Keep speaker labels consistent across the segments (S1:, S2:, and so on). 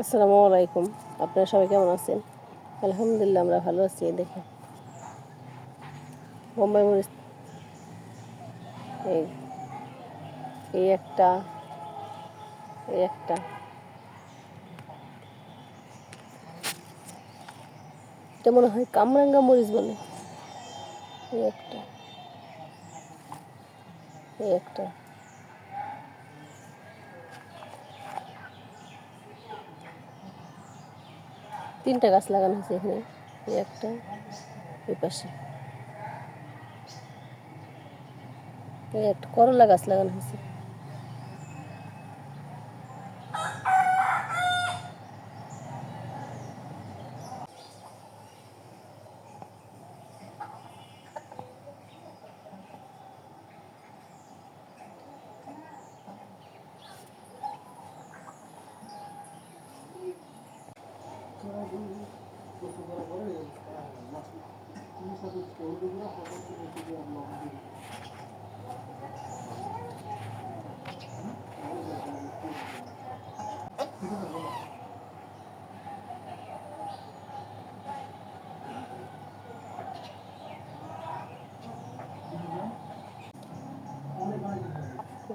S1: আসসালামু আলাইকুম। আপনারা সবাই কেমন আছেন? আলহামদুলিল্লাহ, আমরা ভালো আছি দেখেন। বোম্বাই মরিচ এই এই একটা এই একটা। এটা মনে হয় কামরাঙ্গা মরিচ বলে। এই একটা। এই একটা। তিনটা গাছ লাগানো হয়েছে এখানে একটা ওই পাশে। করলা গাছ লাগানো হয়েছে।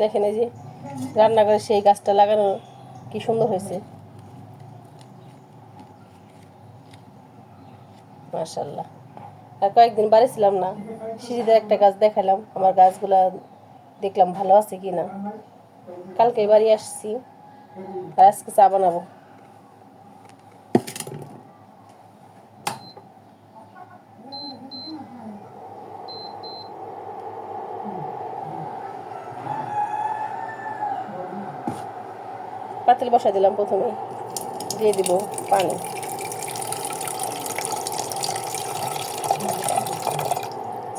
S1: দেখেন এই যে রান্নাঘরে সেই গাছটা লাগানো কি সুন্দর হয়েছে। আর কয়েকদিন বাড়ি ছিলাম না, সিঁড়িতে একটা গাছ দেখালাম, আমার গাছগুলা দেখলাম ভালো আছে কি না কালকে বাড়ি আসছি, আর আজকে চা বানাবো। পাতিল বসাই দিলাম প্রথমে, দিয়ে দিব পানি।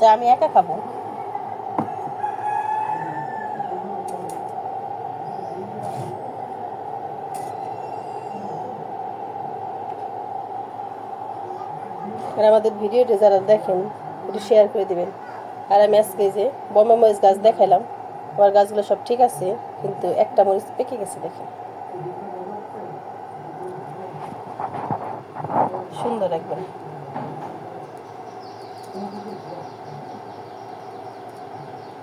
S1: চা আমি একা খাব। আর আমাদের ভিডিওটি যারা দেখেন, একটু শেয়ার করে দেবেন। আর আমি আজকে যে বম্বে মরিচ গাছ দেখাইলাম আমার গাছগুলো সব ঠিক আছে, কিন্তু একটা মরিচ পেকে গেছে দেখেন। সুন্দর একবার।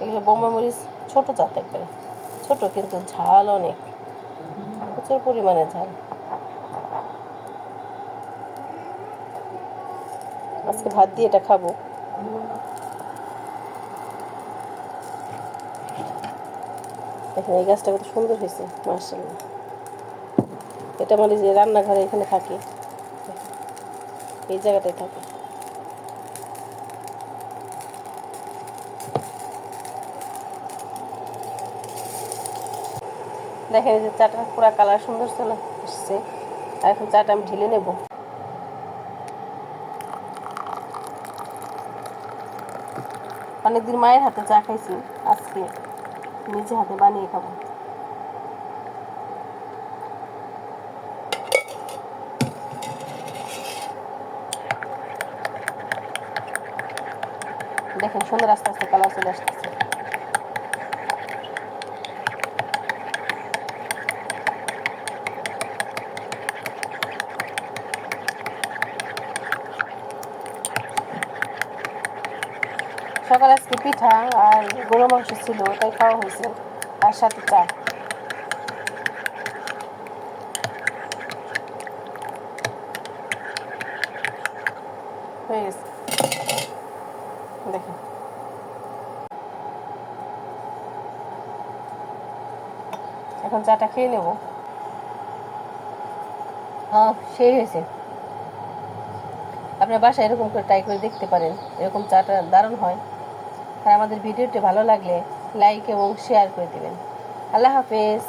S1: এগুলো বোম্বে মরিচ ছোট জাত একবারে। ছোটো কিন্তু ঝাল অনেক। প্রচুর পরিমাণে ঝাল। আজকে ভাত দিয়ে এটা খাব। দেখেন, এই গাছটা কত সুন্দর হয়েছে মার্শাল্লাহ এটা মানে যে রান্নাঘরে এখানে থাকে, এই জায়গাটায় থাকে। দেখেন যে চাটা পুরা কালার সুন্দর চলে এসছে আর এখন চাটা আমি ঢেলে নেব। অনেকদিন মায়ের হাতে চা খাইছি, আজকে নিজে হাতে বানিয়ে খাব। দেখেন সুন্দর আস্তে আস্তে কালার চলে আসতেছে। সকালে আজকে পিঠা আর গরু মাংস ছিল তাই খাওয়া হয়েছে। আর সাথে চা। এখন চাটা খেয়ে নেব। হ্যাঁ সেই হয়েছে। আপনার বাসায় এরকম করে ট্রাই করে দেখতে পারেন। এরকম চাটা দারুণ হয়। আর আমাদের ভিডিওটি ভালো লাগলে লাইক এবং শেয়ার করে দেবেন। আল্লাহ হাফেজ।